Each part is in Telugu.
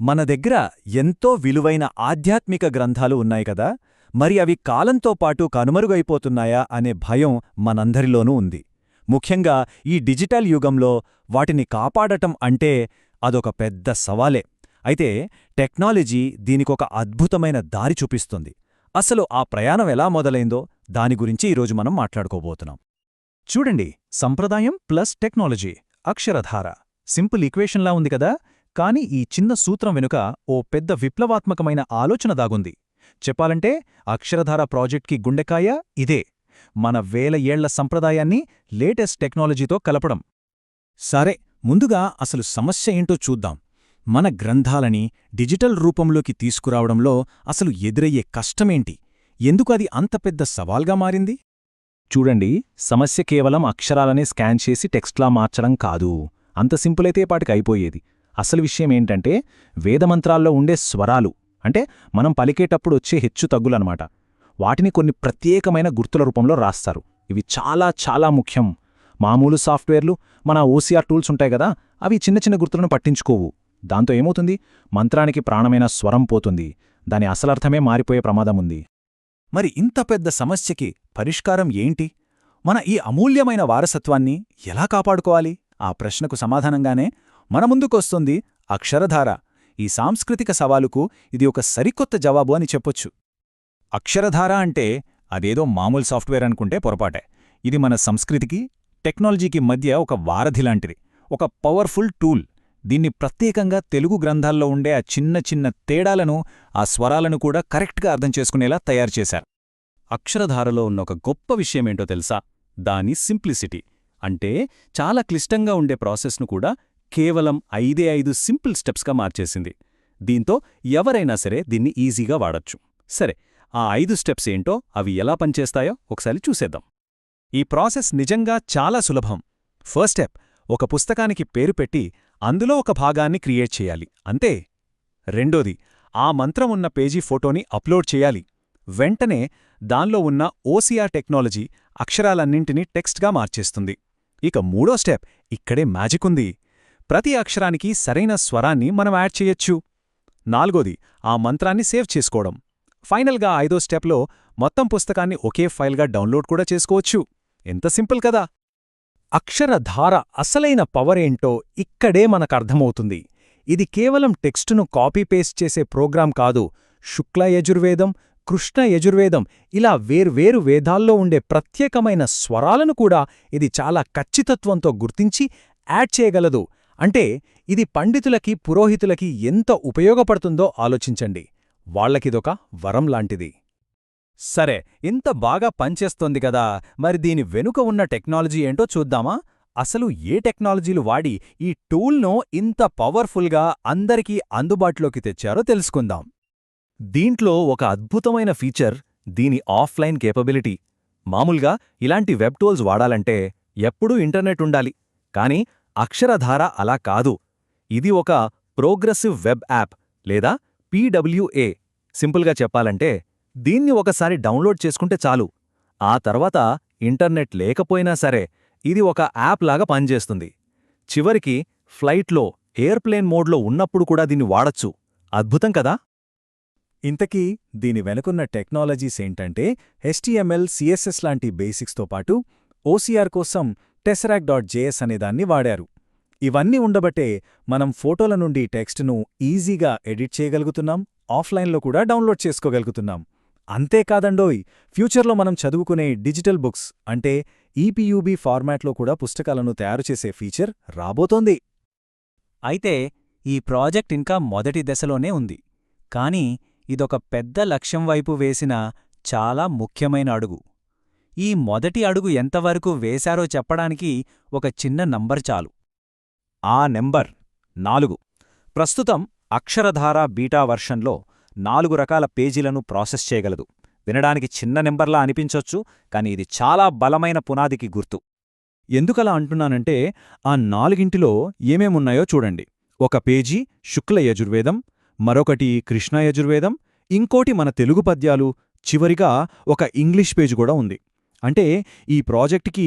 మన దగ్గర ఎంతో విలువైన ఆధ్యాత్మిక గ్రంథాలు ఉన్నాయి కదా మరి అవి కాలంతో పాటు కనుమరుగైపోతున్నాయా అనే భయం మనందరిలోనూ ఉంది. ముఖ్యంగా ఈ డిజిటల్ యుగంలో వాటిని కాపాడటం అంటే అదొక పెద్ద సవాలే. అయితే టెక్నాలజీ దీనికొక అద్భుతమైన దారి చూపిస్తుంది. అసలు ఆ ప్రయాణం ఎలా మొదలైందో దాని గురించి ఈరోజు మనం మాట్లాడుకోబోతున్నాం. చూడండి సంప్రదాయం ప్లస్ టెక్నాలజీ అక్షరధార. సింపుల్ ఈక్వేషన్లా ఉంది కదా కాని ఈ చిన్న సూత్రం వెనుక ఓ పెద్ద విప్లవాత్మకమైన ఆలోచన దాగుంది. చెప్పాలంటే అక్షరధార ప్రాజెక్ట్కి గుండెకాయ ఇదే. మన వేల ఏళ్ళ సంప్రదాయాన్ని లేటెస్ట్ టెక్నాలజీతో కలపడం. సరే ముందుగా అసలు సమస్య ఏంటో చూద్దాం. మన గ్రంథాలని డిజిటల్ రూపంలోకి తీసుకురావడంలో అసలు ఎదురయ్యే కష్టమేంటి? ఎందుకు అది అంత పెద్ద సవాల్గా మారింది? చూడండి సమస్య కేవలం అక్షరాలనే స్కాన్ చేసి టెక్స్ట్లా మార్చడం కాదు. అంత సింపులైతే పాటికి అయిపోయేది. అసలు విషయం ఏంటంటే వేదమంత్రాల్లో ఉండే స్వరాలు అంటే మనం పలికేటప్పుడు వచ్చే హెచ్చు తగ్గులనమాట వాటిని కొన్ని ప్రత్యేకమైన గుర్తుల రూపంలో రాస్తారు. ఇవి చాలా చాలా ముఖ్యం. మామూలు సాఫ్ట్వేర్లు మన ఓసీఆర్ టూల్స్ ఉంటాయి కదా అవి చిన్న చిన్న గుర్తులను పట్టించుకోవు. దాంతో ఏమవుతుంది? మంత్రానికి ప్రాణమైన స్వరం పోతుంది. దాని అసలర్థమే మారిపోయే ప్రమాదముంది మరి ఇంత పెద్ద సమస్యకి పరిష్కారం ఏంటి? మన ఈ అమూల్యమైన వారసత్వాన్ని ఎలా కాపాడుకోవాలి? ఆ ప్రశ్నకు సమాధానంగానే మన ముందుకొస్తుంది అక్షరధార. ఈ సాంస్కృతిక సవాలుకు ఇది ఒక సరికొత్త జవాబు అని చెప్పొచ్చు. అక్షరధార అంటే అదేదో మామూలు సాఫ్ట్వేర్ అనుకుంటే పొరపాటే. ఇది మన సంస్కృతికి టెక్నాలజీకి మధ్య ఒక వారధిలాంటిది ఒక పవర్ఫుల్ టూల్. దీన్ని ప్రత్యేకంగా తెలుగు గ్రంథాల్లో ఉండే ఆ చిన్న చిన్న తేడాలను ఆ స్వరాలను కూడా కరెక్ట్గా అర్థం చేసుకునేలా తయారుచేశారు అక్షరధారలో ఉన్న ఒక గొప్ప విషయమేంటో తెలుసా? దాని సింప్లిసిటీ. అంటే చాలా క్లిష్టంగా ఉండే ప్రాసెస్ను కూడా కేవలం ఐదే ఐదు సింపుల్ స్టెప్స్గా మార్చేసింది. దీంతో ఎవరైనా సరే దీన్ని ఈజీగా వాడొచ్చు. సరే ఆ ఐదు స్టెప్స్ ఏంటో అవి ఎలా పనిచేస్తాయో ఒకసారి చూసేద్దాం. ఈ ప్రాసెస్ నిజంగా చాలా సులభం. ఫస్ట్ స్టెప్ ఒక పుస్తకానికి పేరు పెట్టి అందులో ఒక భాగాన్ని క్రియేట్ చేయాలి. అంతే. రెండోది ఆ మంత్రం ఉన్న పేజీ ఫోటోని అప్లోడ్ చేయాలి. వెంటనే దానిలో ఉన్న ఓసీఆర్ టెక్నాలజీ అక్షరాలన్నింటినీ టెక్స్ట్గా మార్చేస్తుంది. ఇక మూడో స్టెప్ ఇక్కడే మ్యాజిక్ ఉంది. ప్రతి అక్షరానికి సరైన స్వరాన్ని మనం యాడ్ చేయొచ్చు. నాలుగోది ఆ మంత్రాన్ని సేవ్ చేసుకోవడం. ఫైనల్గా ఐదో స్టెప్లో మొత్తం పుస్తకాన్ని ఒకే ఫైల్గా డౌన్లోడ్ కూడా చేసుకోవచ్చు. ఎంత సింపుల్ కదా! అక్షరధార అసలైన పవరేంటో ఇక్కడే మనకర్థమవుతుంది ఇది కేవలం టెక్స్టును కాపీ పేస్ట్ చేసే ప్రోగ్రాం కాదు. శుక్ల యజుర్వేదం కృష్ణ యజుర్వేదం ఇలా వేర్వేరు వేదాల్లో ఉండే ప్రత్యేకమైన స్వరాలను కూడా ఇది చాలా ఖచ్చితత్వంతో గుర్తించి యాడ్ చేయగలదు. అంటే ఇది పండితులకి పురోహితులకి ఎంత ఉపయోగపడుతుందో ఆలోచించండి. వాళ్ళకిదొక వరం లాంటిది. సరే ఇంత బాగా పనిచేస్తోంది కదా మరి దీని వెనుక ఉన్న టెక్నాలజీ ఏంటో చూద్దామా? అసలు ఏ టెక్నాలజీలు వాడి ఈ టూల్ను ఇంత పవర్ఫుల్గా అందరికీ అందుబాటులోకి తెచ్చారో తెలుసుకుందాం. దీంట్లో ఒక అద్భుతమైన ఫీచర్ దీని ఆఫ్లైన్ కేపబిలిటీ. మామూలుగా ఇలాంటి వెబ్ టూల్స్ వాడాలంటే ఎప్పుడూ ఇంటర్నెట్ ఉండాలి. కాని అక్షరధార అలా కాదు. ఇది ఒక ప్రోగ్రెసివ్ వెబ్ యాప్ లేదా పీడబ్ల్యూఏ. సింపుల్గా చెప్పాలంటే దీన్ని ఒకసారి డౌన్లోడ్ చేసుకుంటే చాలు. ఆ తర్వాత ఇంటర్నెట్ లేకపోయినా సరే ఇది ఒక యాప్ లాగా పనిచేస్తుంది. చివరికి ఫ్లైట్లో ఎయిర్ప్లేన్ మోడ్లో ఉన్నప్పుడు కూడా దీన్ని వాడచ్చు. అద్భుతం కదా? ఇంతకీ దీని వెనుకున్న టెక్నాలజీస్ ఏంటంటే హెచ్టీఎంఎల్ సిఎస్ఎస్ లాంటి బేసిక్స్తో పాటు ఓసీఆర్ కోసం టెసరాక్ డాట్ జేఎస్ అనేదాన్ని వాడారు. ఇవన్నీ ఉండబట్టే మనం ఫోటోల నుండి టెక్స్ట్ను ఈజీగా ఎడిట్ చేయగలుగుతున్నాం ఆఫ్లైన్లో కూడా డౌన్లోడ్ చేసుకోగలుగుతున్నాం. అంతేకాదండోయ్ ఫ్యూచర్లో మనం చదువుకునే డిజిటల్ బుక్స్ అంటే ఈపీయూబీ ఫార్మాట్లో కూడా పుస్తకాలను తయారుచేసే ఫీచర్ రాబోతోంది. అయితే ఈ ప్రాజెక్ట్ ఇంకా మొదటి దశలోనే ఉంది. కానీ ఇదొక పెద్ద లక్ష్యం వైపు వేసిన చాలా ముఖ్యమైన అడుగు. ఈ మొదటి అడుగు ఎంతవరకు వేశారో చెప్పడానికి ఒక చిన్న నంబర్ చాలు. ఆ నెంబర్ నాలుగు. ప్రస్తుతం అక్షరధార బీటా వర్షన్లో నాలుగు రకాల పేజీలను ప్రాసెస్ చేయగలదు. వినడానికి చిన్న నెంబర్లా అనిపించొచ్చు కాని ఇది చాలా బలమైన పునాదికి గుర్తు. ఎందుకలా అంటున్నానంటే ఆ నాలుగింటిలో ఏమేమున్నాయో చూడండి. ఒక పేజీ శుక్ల యజుర్వేదం మరొకటి కృష్ణ యజుర్వేదం ఇంకోటి మన తెలుగు పద్యాలు చివరిగా ఒక ఇంగ్లీష్ పేజీ కూడా ఉంది. అంటే ఈ ప్రాజెక్టుకి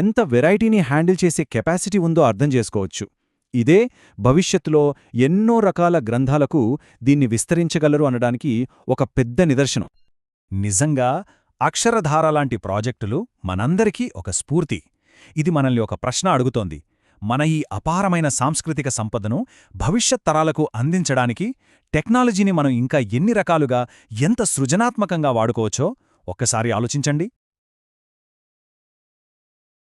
ఎంత వెరైటీని హ్యాండిల్ చేసే కెపాసిటీ ఉందో అర్థం చేసుకోవచ్చు. ఇదే భవిష్యత్తులో ఎన్నో రకాల గ్రంథాలకు దీన్ని విస్తరించగలరు అనడానికి ఒక పెద్ద నిదర్శనం. నిజంగా అక్షరధార లాంటి ప్రాజెక్టులు మనందరికీ ఒక స్ఫూర్తి. ఇది మనల్ని ఒక ప్రశ్న అడుగుతోంది. మన ఈ అపారమైన సాంస్కృతిక సంపదను భవిష్యత్ తరాలకు అందించడానికి టెక్నాలజీని మనం ఇంకా ఎన్ని రకాలుగా ఎంత సృజనాత్మకంగా వాడుకోవచ్చో ఒక్కసారి ఆలోచించండి.